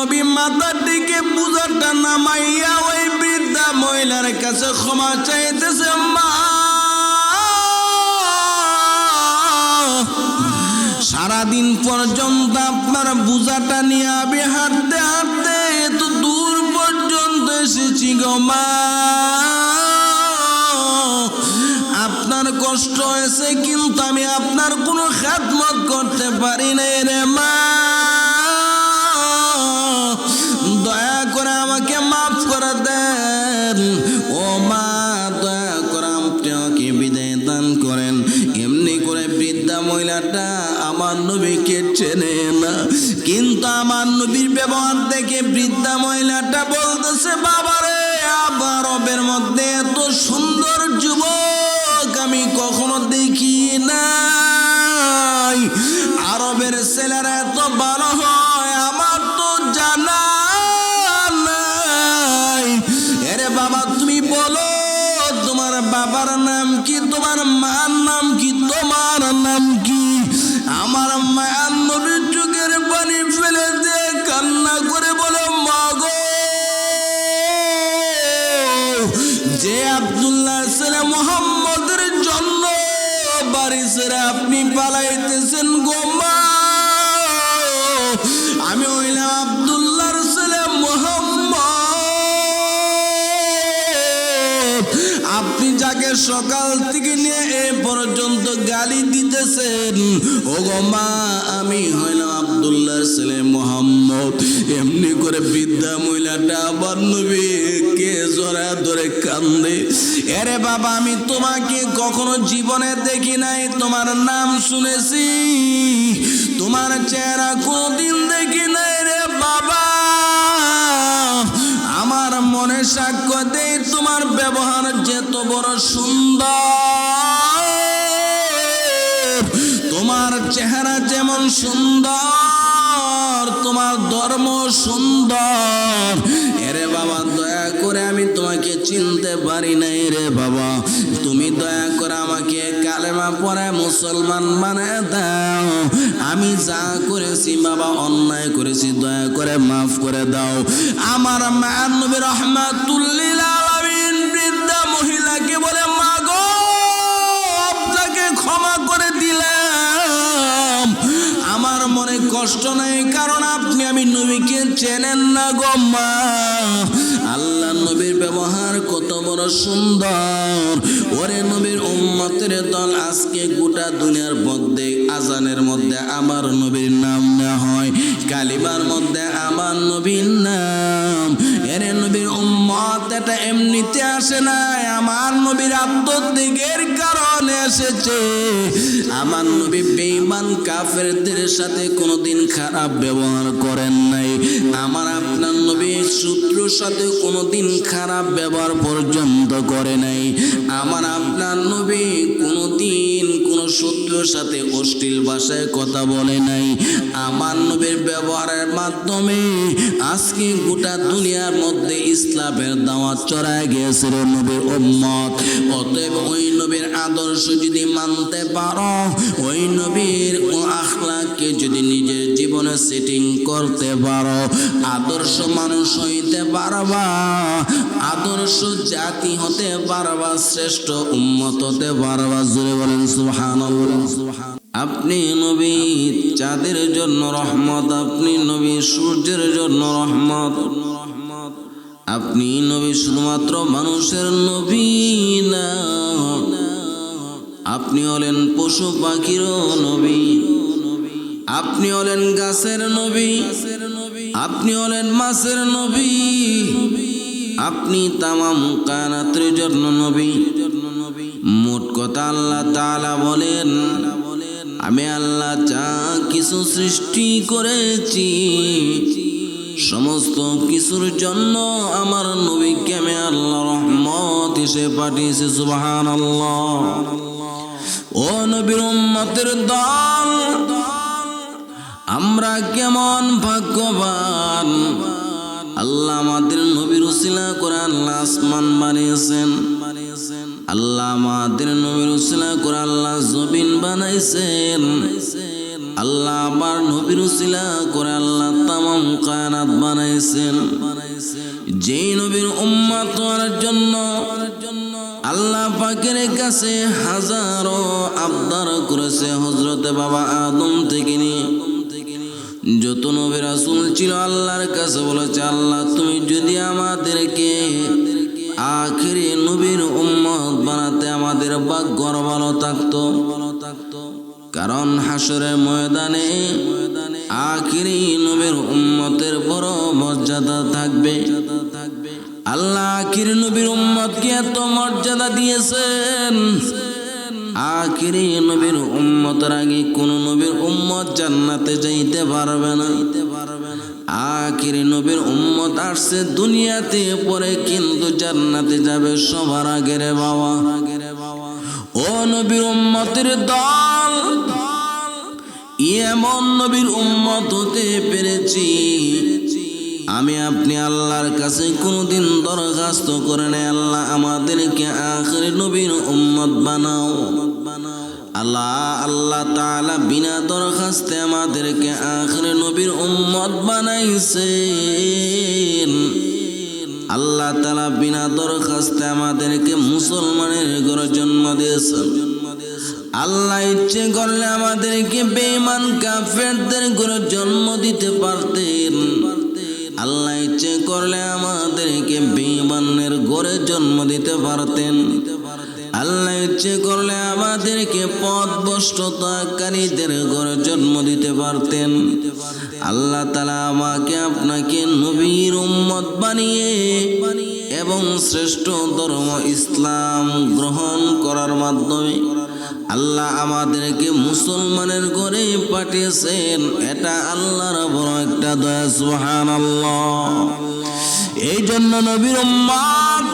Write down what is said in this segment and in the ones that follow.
নবী মাথার দিকে পূজাটা নামাইয়া ওই বৃদ্ধা মহিলার কাছে ক্ষমা চাইতেছে, মা! সারাদিন পর্যন্ত আপনার বুঝাটা নিয়ে আমি হাঁটতে হাঁটতে এত দূর পর্যন্ত এসেছি গো মা। আপনার কষ্ট হয়েছে, কিন্তু আমি আপনার কোনো খাতমত করতে পারি না রে মা। আমার নবীর ব্যবহার দেখে বৃদ্ধা মহিলাটা বলতেছে আপনি যাকে সকাল থেকে নিয়ে এ পর্যন্ত গালি দিতেছেন ও গো মা, আমি হইলাম আব্দুল্লাহর ছেলে মোহাম্মদ। এমনি করে বৃদ্ধা মহিলাটা আবার নবীকে জোড়া ধরে কান্দে। এরে বাবা, আমি তোমাকে কখনো জীবনে দেখি নাই, তোমার নাম শুনেছি। তোমার চেহারা কোনদিন দেখি নাই রে বাবা। আমার মনে সাক্ষ্য দেয় তোমার ব্যবহার যেত বড় সুন্দর, তোমার চেহারা যেমন সুন্দর, তোমার ধর্ম সুন্দর। এরে বাবা, দয়া করে আমি তোমাকে চিনতে পারি নাই রে বাবা। তুমি দয়া করে আমাকে কালেমা পরে মুসলমান মানে দাও। আমি যা করেছি বাবা, অন্যায় করেছি, দয়া করে মাফ করে দাও। আমার মায়ার নবী রহমাতুল্লিল আলামিন বৃদ্ধা মহিলাকে বলে কষ্ট নেই, কারণ আপনি আমি নবীকে চেনেন না গো মা। আল্লাহ নবীর ব্যবহার কত বড় সুন্দর। ওরে নবীর উম্মতের দল আজকে গোটা দুনিয়ার মধ্যে, আজানের মধ্যে আমার নবীর নাম না হয় কালিবার মধ্যে আমার নবীর নাম। এরে নবীর উম্মত এটা এমনিতে আসে না আমার নবীর আত্মদিকের কারণে এসেছে। আমার নবী বেঈমান কাফেরদের সাথে কোনোদিন খারাপ ব্যবহার করেন নাই। আমার আপনার নবী শত্রুর সাথে কোনোদিন খারাপ ব্যবহার পর্যন্ত করে নাই। আমার আপনার নবী কোনোদিন কোনো শত্রুর সাথে অশ্লীল ভাষায় কথা বলে নাই। আমার নবীর ব্যবহারের মাধ্যমে আজকে গোটা দুনিয়ার মধ্যে ইসলামের দাওয়াত চড়ায় গিয়েছে রে নবীর উম্মত। অতএব ওই নবীর আদর্শ যদি মানতে পারো, ওই নবীর ও আখলাকে যদি নিজের জীবনে সেটিং করতে পারো, আদর্শ মানুষ হইতে পারবা, আদর্শ জাতি হতে পারবা, শ্রেষ্ঠ উম্মত হতে পারবা। জুড়ে বলেন সুহান আপনি নবী, চাঁদের জন্য রহমত, আপনি নবী, সূর্যের জন্য রহমত। আপনি নবী শুধুমাত্র মানুষের নবী না, আপনি হলেন পশু পাখিরও নবী, আপনি হলেন গাছের নবী, আপনি হলেন মাছের নবী, আপনি তামাম কানাতের জন্য নবী। মোট কথা আল্লাহ তাআলা বলেন, আমি আল্লাহ যা কিছু সৃষ্টি করেছি সমস্ত কিছুর জন্য আমার নবীকে আমি আল্লাহ রহমত হিসেবে পাঠিয়েছি সুবাহান আল্লাহ ও নবীর উম্মতের দল, আমরা কেমন ভাগ্যবান। আল্লাহ আমাদের নবীর উসিলা করে আল্লাহ আসমান বানিয়েছেন। আল্লাহ আমাদের নবীর উসিলা করে আল্লাহ জমিন বানাইছেন। আল্লাহ আমার নবীর উসিলা করে আল্লাহ তামাম কায়নাত বানাইছেন। যেই নবীর উম্মত হওয়ার জন্য আল্লাহ পাকের কাছে হাজারো আবদার করেছে হজরতে বাবা আদম থেকে নিয়ে। যত নবী রাসূল ছিল আল্লাহর কাছে বলেছে, আল্লাহ, তুমি যদি আমাদেরকে আখেরি নবীর উম্মত বানাতে আমাদের ভাগ্যর ভালো থাকতো। কারণ হাসরের ময়দানে আখিরি নবীর উম্মতের বড় মর্যাদা থাকবে। আল্লাহ আখির নবীর উম্মতকে এত মর্যাদা দিয়েছেন। আখিরি নবীর উম্মতের আগে কোন নবীর উম্মত জান্নাতে যাইতে পারবে না। আখিরি নবীর উম্মত আসছে দুনিয়াতে পরে কিন্তু জান্নাতে যাবে সবার আগের বাবা। ও নবীর উম্মতের দল এমন নবীর উম্মত হতে পেরেছি। আমি আপনি আল্লাহর কাছে কোনোদিন দরখাস্ত করে নেই, আল্লাহ আমাদেরকে আখের নবীর উম্মত বানাও। আল্লাহ আল্লাহ তাআলা বিনা দরখাস্তে আমাদেরকে আখের নবীর উম্মত বানাইছেন। আল্লাহ তালা বিনা দরখাস্তে আমাদেরকে মুসলমানের ঘরে জন্ম দিয়েছেন। আল্লাহ ইচ্ছে করলে আমাদেরকে বেঈমান কাফেরদের ঘরে জন্ম দিতে পারতেন। আল্লাহ ইচ্ছে করলে আমাদেরকে বেঈমানের ঘরে জন্ম দিতে পারতেন। আল্লাহ ইচ্ছে করলে আমাদেরকে পথ বষ্টতাকারীদের ঘরে জন্ম দিতে পারতেন। আল্লাহ তালা আমাকে আপনাকে নবীর উম্মত বানিয়ে এবং শ্রেষ্ঠ ধর্ম ইসলাম গ্রহণ করার মাধ্যমে আল্লাহ আমাদেরকে মুসলমানের ঘরে পাঠিয়েছেন। এটা আল্লাহর বড় একটা দয়া সুহান আল্লাহ এই জন্য নবীর উম্মাদ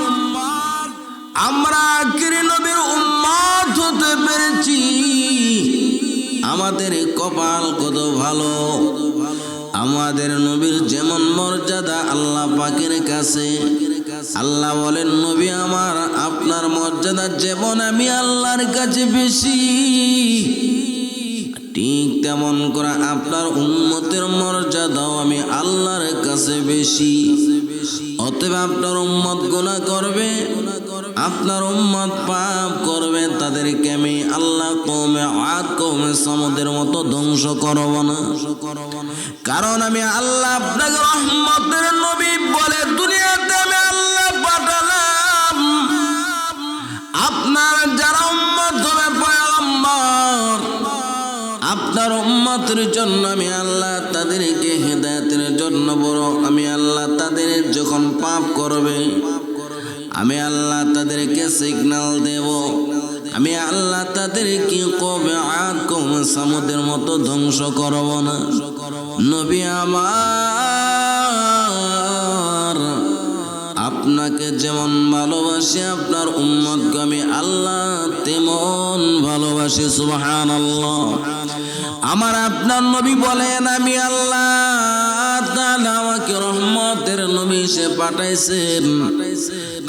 আমরা আখিরি নবীর উম্মাদ হতে পেরেছি। আমাদের কপাল কত ভালো? আমাদের নবীর যেমন মর্যাদা আল্লাহ পাকের কাছে। আল্লাহ বলেন, নবী আমার, আপনার মর্যাদা যেমন আমি আল্লাহর কাছে বেশি, ঠিক তেমন করে আপনার উন্মতের মর্যাদাও আমি আল্লাহর কাছে বেশি। অতএব আপনার উম্মত গোনা করবে আপনার উম্মত পাপ করবে, তাদেরকে আমি আল্লাহ কমে আদ কমে সমুদ্রের মতো ধ্বংস করব না। কারণ আমি আল্লাহ আপনাকে রহমতের নবী বলে দুনিয়াতে আমি আল্লাহ পাঠালাম। আপনার যারা উম্মত হবে আপনার উম্মতের জন্য আমি আল্লাহ তাদেরকে হেদায়তের জন্য বড়, আমি আল্লাহ তাদের যখন পাপ করবে আমি আল্লাহ তাদেরকে সিগন্যাল দেব। আমি আল্লাহ তাদেরকে কবে আগ কমে সামুদের মতো ধ্বংস করব না। নবী আমার, আপনাকে যেমন ভালোবাসি, আপনার উম্মতকে আমি আল্লাহ তেমন ভালোবাসি সুহান আল্লাহ আমার আপনার নবী বলেন, আমি আল্লাহ আমাকে রহমতের নবী সে পাঠাইছেন।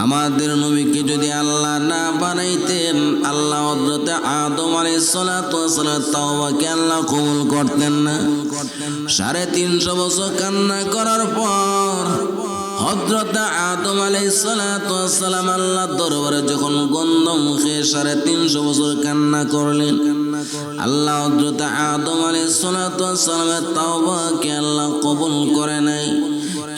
আমাদের নবীকে যদি আল্লাহ না বানাইতেন, আল্লাহ হযরতে আদম ওয়াসালাম তাওবাকে আল্লাহ কবুল করতেন না। সাড়ে তিনশো বছর কান্না করার পর হজরত আদম আলাইসালাম আল্লাহ দরবারে যখন গন্ধ মুখে সাড়ে তিনশো বছর কান্না করলেন, আল্লাহ হজরত আদম আলাইসালামের তাওবাকে আল্লাহ কবুল করে নাই।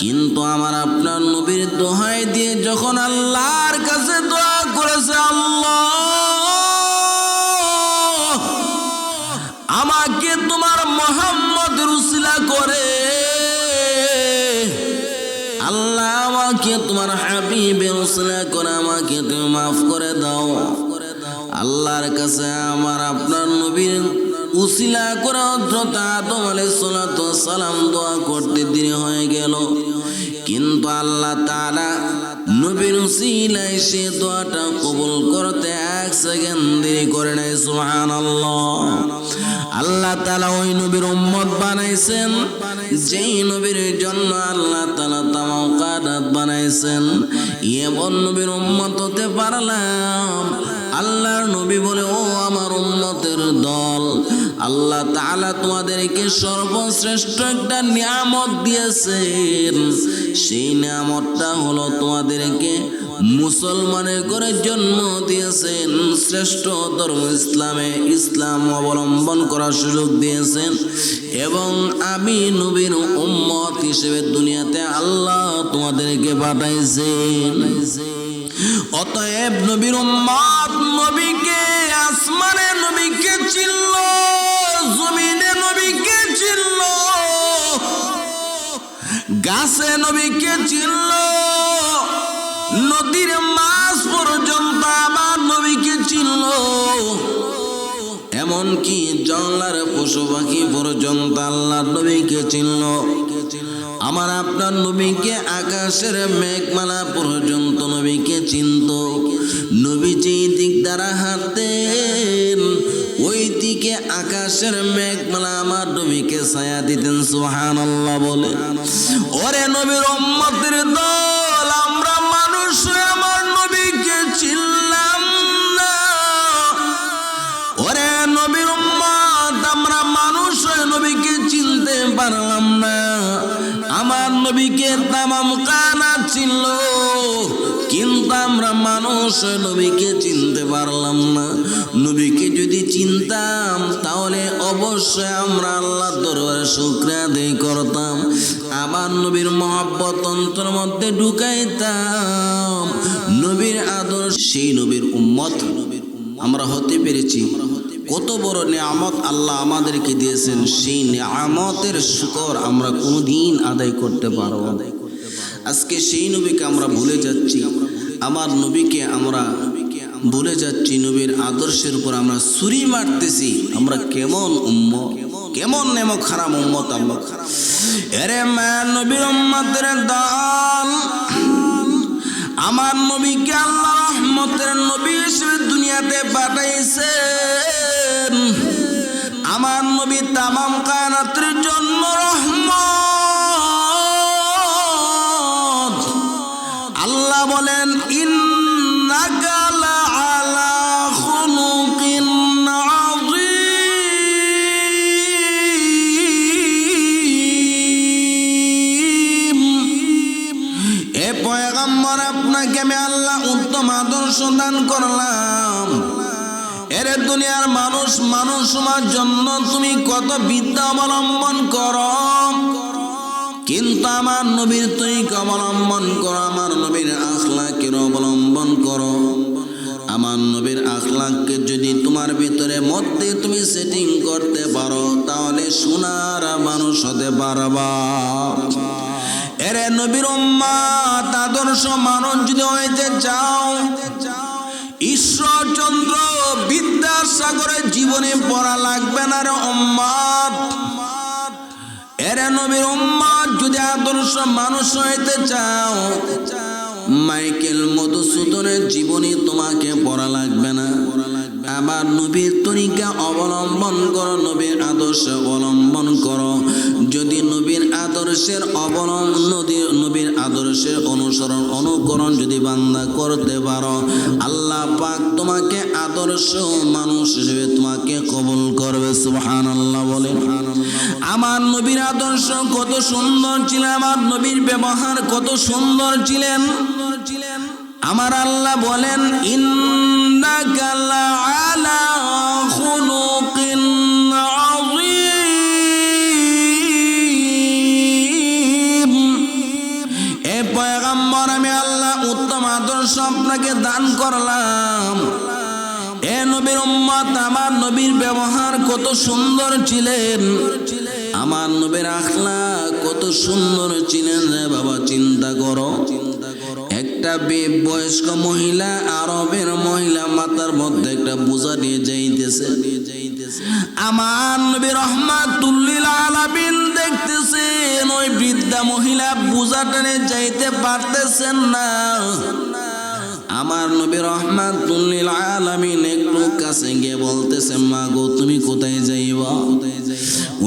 কিন্তু আমার আপনার নবীর দোহাই দিয়ে যখন আল্লাহর কাছে দোয়া করেছে, আল্লাহ আমাকে তোমার মোহাম্মদ রুসিলা করে। আল্লাহ আমাকে তোমার হাবিবের রুসিলা করে, আমাকে তুমি মাফ করে দাও। আল্লাহর কাছে আমার আপনার নবীর উসিলা করে হযরত আদম আলাইহিস সালাম দোয়া করতে দেরি হয়ে গেল। কিন্তু আল্লাহ তাআলা নবীর উসিলায় সে দোয়াটা কবুল করতে এক সেকেন্ড দেরি করে নাই, সুবহানাল্লাহ। আল্লাহ তাআলা ওই নবীর উম্মত বানাইছেন, যেই নবীর জন্য আল্লাহ তাআলা তামাম কাদাত বানাইছেন। এমন নবীর উম্মত হতে পারলাম। আল্লাহর নবী বলে, ও আমার উম্মতের দল আল্লাহ তাআলা তোমাদেরকে সর্বশ্রেষ্ঠ একটা নিয়ামত দিয়েছেন। সেই নিয়ামতটা হলো তোমাদেরকে মুসলমানের করে জন্ম দিয়েছেন। শ্রেষ্ঠ ধর্ম ইসলামে ইসলাম অবলম্বন করার সুযোগ দিয়েছেন। এবং আমি নবীর উম্মত হিসেবে দুনিয়াতে আল্লাহ তোমাদেরকে পাঠাইছেন। অতএব নবীর উম্মত নবীকে আসমানে নবীকে চিনল। গাছে নবীকে চিনল। নদীর মাছ পর্যন্ত আমার নবীকে চিনল। এমনকি জঙ্গলার পশু পাখি পর্যন্ত আল্লাহ নবীকে চিনল। আমার আপনার নবীকে আকাশের মেঘমালা পর্যন্ত নবীকে চিনত। নবী যে দিক দ্বারা হাঁটতেন, ওই দিকে আকাশের মেঘমালা আমার নবীকে ছায়া দিতেন সুহান আল্লাহ বলে। ওরে নবীর উম্মতের দল, আমরা মানুষ আমার নবীকে চিনলাম না। ওরে নবীর উম্মত, আমরা মানুষ নবীকে চিনতে পারলাম না। আমার নবীকে তামাম কানা ছিল, কিন্তু আমরা মানুষ নবীকে চিনতে পারলাম না। নবীকে যদি চিনতাম, তাহলে অবশ্যই আমরা আল্লাহ দরবারে শুক্রিয়া আদায় করতাম। আবার নবীর মহাব্বত অন্তর মধ্যে ঢুকাইতাম। নবীর আদর সেই নবীর উম্মত আমরা হতে পেরেছি। কত বড় নিয়ামত আল্লাহ আমাদেরকে দিয়েছেন, সেই নিয়ামতের শুকর আমরা কোনোদিন আদায় করতে পারব। আজকে সেই নবীকে আমরা ভুলে যাচ্ছি। আমার নবীকে আমরা ভুলে যাচ্ছি নবীর আদর্শের উপর আমরা ছুরি মারতেছি। আমরা কেমন উম্ম কেমন নেমো খারাপ উম্মত আমরা? এরে মা নবীর উম্মতের দল। আমার নবীকে আল্লাহ রহমতের নবী হিসেবে দুনিয়াতে পাঠাইছে আমার নবী তামাম কায়নাতের জন্ম রহমত। আল্লাহ বলেন আপনাকে আমি আল্লাহ উত্তম আদর্শ দান করলাম। এরে দুনিয়ার মানুষ মানুষ হওয়ার জন্য তুমি কত বিদ্যা অবলম্বন করো। কিন্তু আমার নবীর তুই অবলম্বন করো, আমার নবীর আখলাকের অবলম্বন করো। আমার নবীর আখলাককে যদি তোমার ভিতরে মধ্যে তুমি সেটিং করতে পারো, তাহলে সোনার মানুষ হতে পারবা। এরে নবীর আদর্শ মানুষ যদি হইতে চাও ঈশ্বরচন্দ্র বিদ্যাসাগরের জীবনে পড়া লাগবে না রে উম্মাদ এরে নবীর যদি আদর্শ মানুষ হইতে চাও, মাইকেল মধুসূদনের জীবনী তোমাকে পড়া লাগবে না। আবার নবীর তরিকা অবলম্বন করো, নবীর আদর্শ অবলম্বন করো। যদি নবীর আদর্শের অবলম্বন নবীর আদর্শের অনুসরণ, অনুকরণ যদি বান্দা করতে পারো, আল্লাহ পাক তোমাকে আদর্শ মানুষ হিসেবে তোমাকে কবুল করবে সুবহান আল্লাহ বলে। আমার নবীর আদর্শ কত সুন্দর ছিল, আমার নবীর ব্যবহার কত সুন্দর ছিলেন। আমার আল্লাহ বলেন আদর্শ আপনাকে দান করলাম। এ নবীর আমার নবীর ব্যবহার কত সুন্দর ছিলেন। আমার নবীর আখলা কত সুন্দর ছিলেন রে বাবা, চিন্তা করো। একটা বয়স্ক মহিলা, আরবের মহিলা মাতার মধ্যে একটা বোঝা নিয়ে যাইতেছে। আমার নবী রহমাতুল্লিল আলামিন দেখতেছেন, ওই বৃদ্ধা মহিলা বোঝা টেনে যাইতে পারতেছেন না। আমার নবী রহমাতুল্লিল আলামিন একটু কাছে গিয়ে বলতেছে মা গো তুমি কোথায় যাইবা?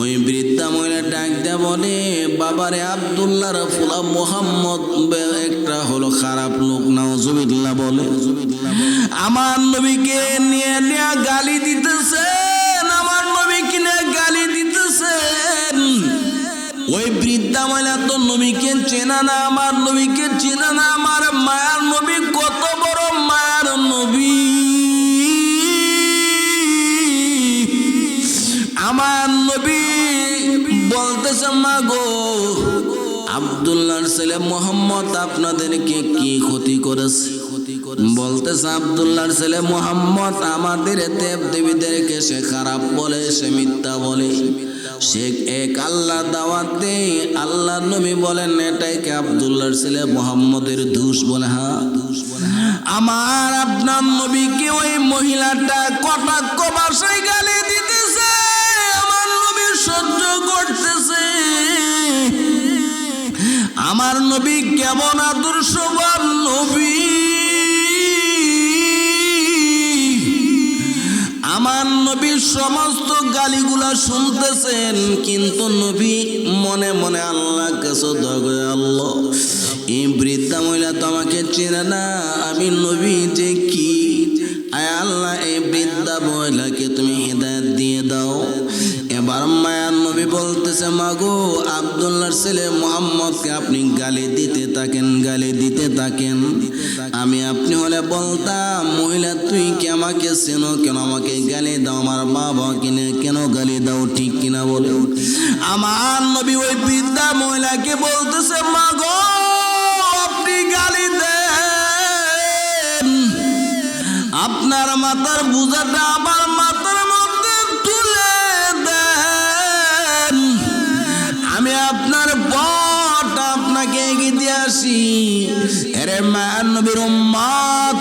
ওই বৃদ্ধা মহিলা ডাক দেয়া বলে, বাবারে আব্দুল্লাহ ফুলা মোহাম্মদ একটা হলো খারাপ লোক, নাউজুবিল্লাহ বলে। আমার নবীকে নিয়ে নিয়ে গালি দিতেছেন, আমার নবী কিনে ওই বৃদ্ধা মহিলা তো নবীকে চেনা না, আমার নবীকে চেনা না, আমার মায়ার নবী, কত বড় মায়ার নবী। আমার নবী বলতেছে মা গো আবদুল্লাহর ছেলে মোহাম্মদ আপনাদেরকে কি ক্ষতি করেছে? বলতেছে, আবদুল্লাহর ছেলে মোহাম্মদ আমাদের দেব দেবীদেরকে সে খারাপ বলে, সে মিথ্যা বলে। সে এক আল্লাহ দাওয়াত আল্লাহ নবী বলেন, এটাই কি আবদুল্লাহর ছেলে মোহাম্মদের দোষ? বলে হ্যাঁ আমার আপনার নবীকে ওই মহিলাটা কটাক্ষ বাসায় গালি দিতেছে, আমার নবী সহ্য করতেছে। আমার নবী কেমন আদর্শবান নবী? আমার নবীর সমস্ত গালিগুলা শুনতেছেন, কিন্তু নবী মনে মনে আল্লাহ কাছে দগে আল্লাহ, এই বৃদ্ধা মহিলা তোমাকে চেনে না, আমি নবী যে কি? আয় আল্লাহ, এই বৃদ্ধা মহিলাকে তুমি বলতেছে, মাগো, আবদুল্লাহর ছেলে মোহাম্মদকে আপনি গালি দিতে থাকেন, গালি দিতে থাকেন। আমি আপনি হলে বলতাম, মহিলা, তুই কি আমাকে চেনো কেন? আমাকে গালি দাও, আমার বাবা কিনে কেন গালি দাও? ঠিক কিনা বলে? আমার নবী ওই বৃদ্ধা মহিলাকে বলতেছে, মাগো, আপনি গালি দেন। আপনার মাথার বুঝাটা আমার মাথার এরে মায়ার নবীর উম্মাদ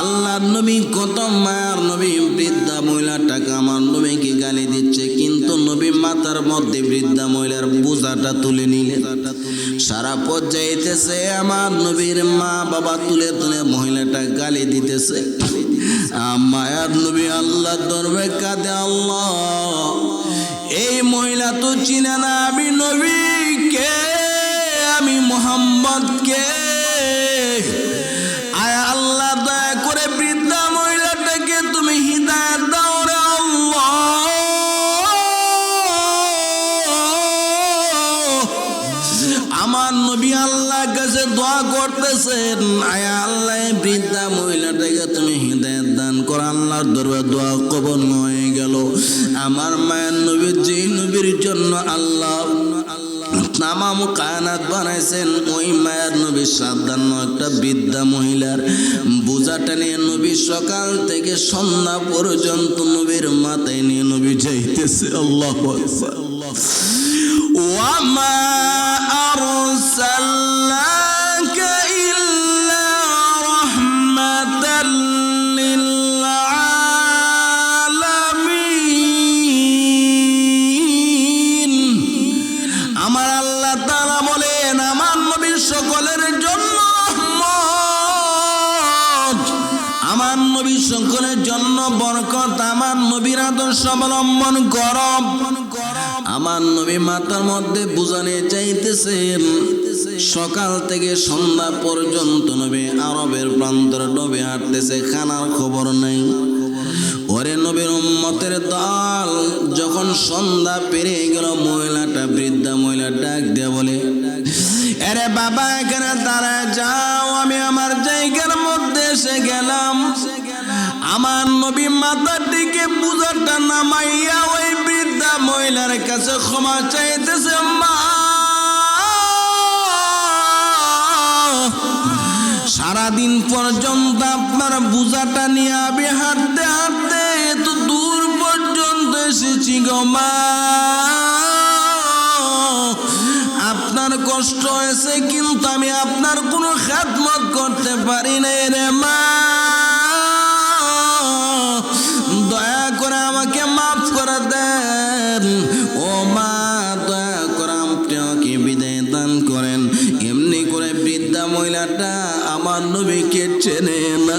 আল্লাহর নবী কত মায়ার নবী। বৃদ্ধা মহিলাটাকে আমার নবীকে গালি দিচ্ছে, কিন্তু নবী মাথার মধ্যে বৃদ্ধা মহিলার বোঝাটা তুলে নিলে। সারা পথ যাইতেছে আমার নবীর মা বাবা তুলে তুলে মহিলাটা গালি দিতেছে। মায়ার নবী আল্লাহ দরবে কাঁদে আল্লাহ। এই মহিলা তো চিনে না আমি নবী কে আমি মোহাম্মদ কে আয় আল্লাহ দয়া করে বৃদ্ধা মহিলাটাকে তুমি হৃদায়ত দাও রে আমার নবী আল্লাহ কাছে দোয়া করতেছেন, আয় আল্লাহ বৃদ্ধা মহিলাটাকে তুমি হৃদয়ত দান কর, আল্লাহর দরবার দোয়া কবর হয়ে গেল। আমার মায়ের নবী যে নবীর জন্য আল্লাহ আমাম কায়নাত বানাইছেন। ওই মায়ের নবী সাবধান্য একটা বিদ্যা মহিলার। বোঝাটা নিয়ে নবী সকাল থেকে সন্ধ্যা পর্যন্ত নবীর মাথায় নিয়ে নবী যাইতেছে। আল্লাহ আল্লাহ আর আরসাল্লা নবী সকলের জন্য বরকত আমার নবীর আদর্শ অবলম্বন গরম আমার নবী মাতার মধ্যে বুঝানে চাইতেছেন, সকাল থেকে সন্ধ্যা পর্যন্ত নবী আরবের প্রান্তর ডবে হাঁটতেছে, খানার খবর নাই। ওরে নবীর উম্মতের দল যখন সন্ধ্যা পেরিয়ে গেল, মহিলাটা, বৃদ্ধা মহিলা ডাক দিয়ে বলে আরে বাবা, এখানে তারা যাও, আমি আমার জায়গার মধ্যে এসে গেলাম। আমার নবী মাথার দিকে পূজাটা নামাইয়া ওই বৃদ্ধা মহিলার কাছে ক্ষমা চাইতেছে, মা। সারাদিন পর্যন্ত আপনার বুঝাটা নিয়ে আমি হাঁটতে হাঁটতে এত দূর পর্যন্ত এসেছি গো, মা। আপনার কষ্ট হয়েছে, কিন্তু আমি আপনার কোনো খেদমত করতে পারি না রে, মা। চেনে না।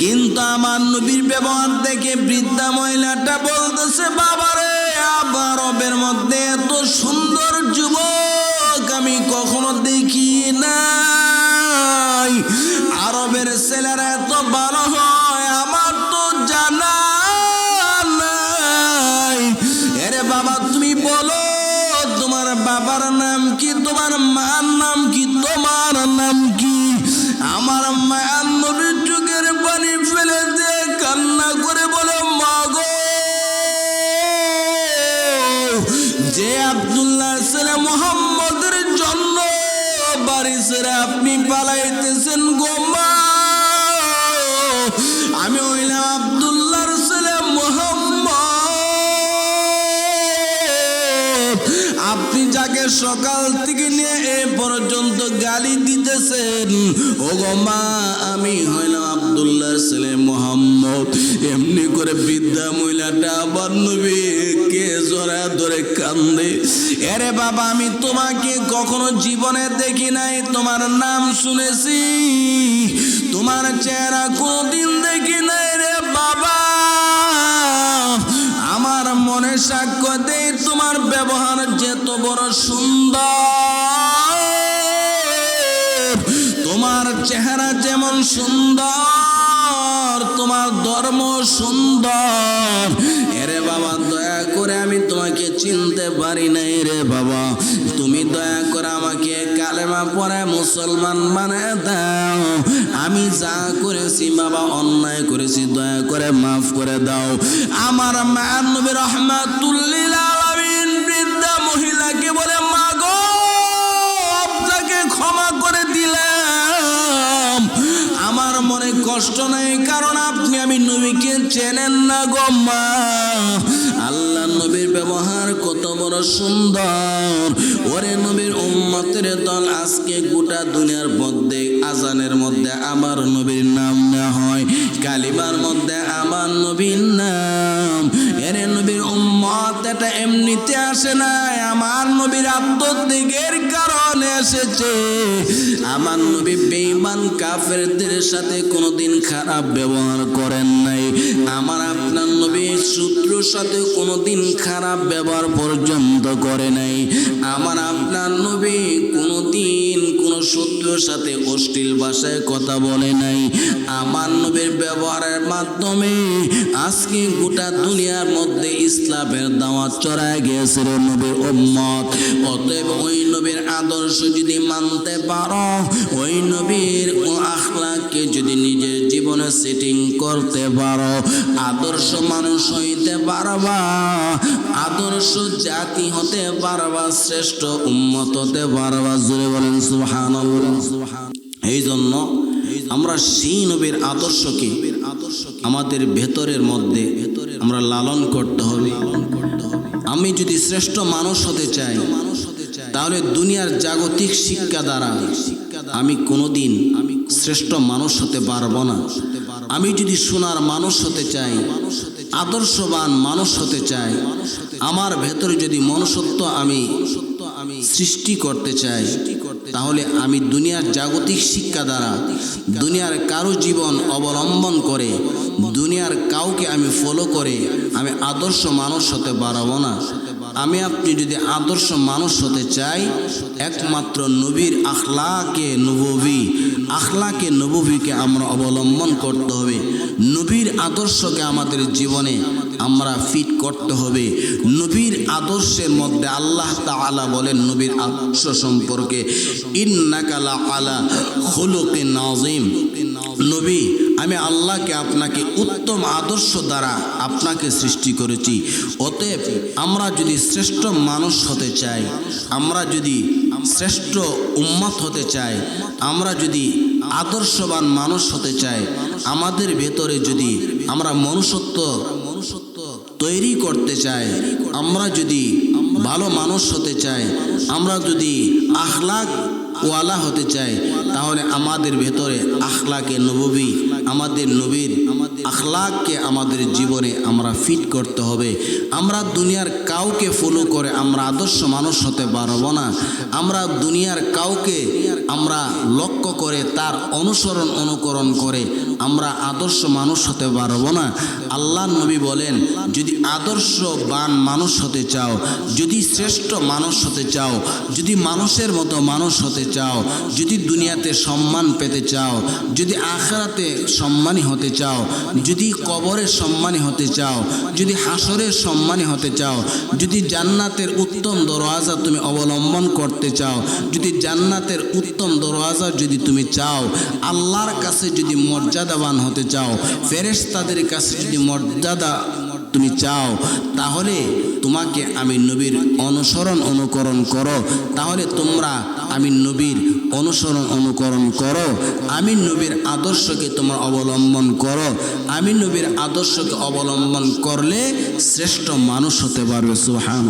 কিন্তু আমার নবীর ব্যবহার দেখে বৃদ্ধা মহিলাটা বলতেছে, বাবারে, আবার রবের মধ্যে এত সুন্দর যুবক আমি কখনো দেখি নাই। আরবের ছেলেরা এত ভালো হয়, আমার তো জানা নাই। এরে বাবা, তুমি বলো ছেড়ে মা আমি হইলাম আব্দুল্লাহর ছেলে মোহাম্মদ। এমনি করে বৃদ্ধা মহিলাটা আবার নবী কে জোড়া ধরে কান্দে। এরে বাবা, আমি তোমাকে কখনো জীবনে দেখি নাই, তোমার নাম শুনেছি। তোমার চেহারা কোনদিন দেখি নাই রে বাবা। আমার মনে সাক্ষ্য দেয় তোমার ব্যবহার যেত বড় সুন্দর। চেহারা যেমন সুন্দর, তোমার ধর্ম সুন্দর। এরে বাবা, দয়া করে আমি তোমাকে চিনতে পারি নাই রে বাবা। তুমি দয়া করে আমাকে কালেমা পরে মুসলমান মানে দাও। আমি যা করেছি বাবা, অন্যায় করেছি, দয়া করে মাফ করে দাও। আমার মায়ার নবী রহমাতুল্লিল কষ্ট নেই, কারণ আপনি আমি নবীকে চেনেন না গো মা। আল্লাহ নবীর ব্যবহার কত বড় সুন্দর। ওরে নবীর উম্মতের দল আজকে গোটা দুনিয়ার মধ্যে, আজানের মধ্যে আমার নবীর নাম না হয়, কালিমার মধ্যে আমার নবীর নাম। এটা এমনিতে আসে না আমার নবীর আত্মত্যাগের কারণে এসেছে। আমার নবী বেঈমান কাফেরদের সাথে কোনোদিন খারাপ ব্যবহার করেন নাই। আমার আপনার নবী শত্রুর সাথে কোনোদিন খারাপ ব্যবহার পর্যন্ত করে নাই। আমার আপনার নবী কোনোদিন কোনো শত্রুর সাথে অশ্লীল ভাষায় কথা বলে নাই। আমার নবীর ব্যবহারের মাধ্যমে আজকে গোটা দুনিয়ার মধ্যে ইসলামের দাওয়াত চড়ায় রে নবীর উম্মত। অতএব ওই নবীর আদর্শ যদি মানতে পারো, ওই নবীর ও আখলাকে যদি নিজের জীবনে সেটিং করতে পারো, আদর্শ মানুষ হইতে পারবা, আদর্শ জাতি হতে পারবা, শ্রেষ্ঠ উম্মত হতে পারবা। জুড়ে বলেন, সুবহান এই জন্য আমরা সেই নবীর আদর্শকে আমাদের ভেতরের মধ্যে আমরা লালন করতে হবে। আমি যদি শ্রেষ্ঠ মানুষ হতে চাই, তাহলে দুনিয়ার জাগতিক শিক্ষা দ্বারা আমি কোনোদিন আমি শ্রেষ্ঠ মানুষ হতে পারব না। আমি যদি সোনার মানুষ হতে চাই, আদর্শবান মানুষ হতে চাই, আমার ভেতরে যদি মনুষ্যত্ব আমি সৃষ্টি করতে চাই তাহলে আমি দুনিয়ার জাগতিক শিক্ষা দ্বারা দুনিয়ার কারও জীবন অবলম্বন করে, দুনিয়ার কাউকে আমি ফলো করে আমি আদর্শ মানুষ হতে বাড়াবো না। আমি আপনি যদি আদর্শ মানুষ হতে চাই, একমাত্র নবীর আখলাকে নবী আখলাকে নবীকে আমরা অবলম্বন করতে হবে। নবীর আদর্শকে আমাদের জীবনে আমরা ফিট করতে হবে। নবীর আদর্শের মধ্যে আল্লাহ তাআলা বলেন নবীর আদর্শ সম্পর্কে ইন্নাকালা আলা খুলুকে নাজিম নবী, আমি আল্লাহকে আপনাকে উত্তম আদর্শ দ্বারা আপনাকে সৃষ্টি করেছি। অতএব আমরা যদি শ্রেষ্ঠ মানুষ হতে চাই, আমরা যদি শ্রেষ্ঠ উম্মত হতে চাই, আমরা যদি আদর্শবান মানুষ হতে চাই, আমাদের ভেতরে যদি আমরা মনুষ্যত্ব তৈরি করতে চাই, আমরা যদি ভালো মানুষ হতে চাই, আমরা যদি আখলাক ওয়ালা হতে চাই, তাহলে আমাদের ভেতরে আখলাকে নবী আমাদের নবীর আখলাককে আমাদের জীবনে আমরা ফিট করতে হবে। আমরা দুনিয়ার কাউকে ফলো করে আমরা আদর্শ মানুষ হতে পারব না। আমরা দুনিয়ার কাউকে আমরা লক্ষ্য করে, তার অনুসরণ অনুকরণ করে, আমরা আদর্শ মানুষ হতে পারব না। আল্লাহ নবী বলেন, যদি আদর্শবান মানুষ হতে চাও, যদি শ্রেষ্ঠ মানুষ হতে চাও, যদি মানুষের মতো মানুষ হতে চাও, যদি দুনিয়াতে সম্মান পেতে চাও, যদি আখরাতে সম্মানী হতে চাও, যদি কবরের সম্মানী হতে চাও, যদি হাসরের সম্মানী হতে চাও, যদি জান্নাতের উত্তম দরওয়াজা তুমি অবলম্বন করতে চাও, যদি জান্নাতের উত্তম দরওয়াজা যদি তুমি চাও, আল্লাহর কাছে যদি মর্যাদাবান হতে চাও, ফেরেশতাদের কাছে যদি মর্যাদা তুমি চাও, তাহলে তোমাকে আমি নবীর অনুসরণ অনুকরণ করো। তাহলে তোমরা আমি নবীর অনুসরণ অনুকরণ করো। আমি নবীর আদর্শকে তোমার অবলম্বন করো। আমি নবীর আদর্শকে অবলম্বন করলে শ্রেষ্ঠ মানুষ হতে পারবে। সুহান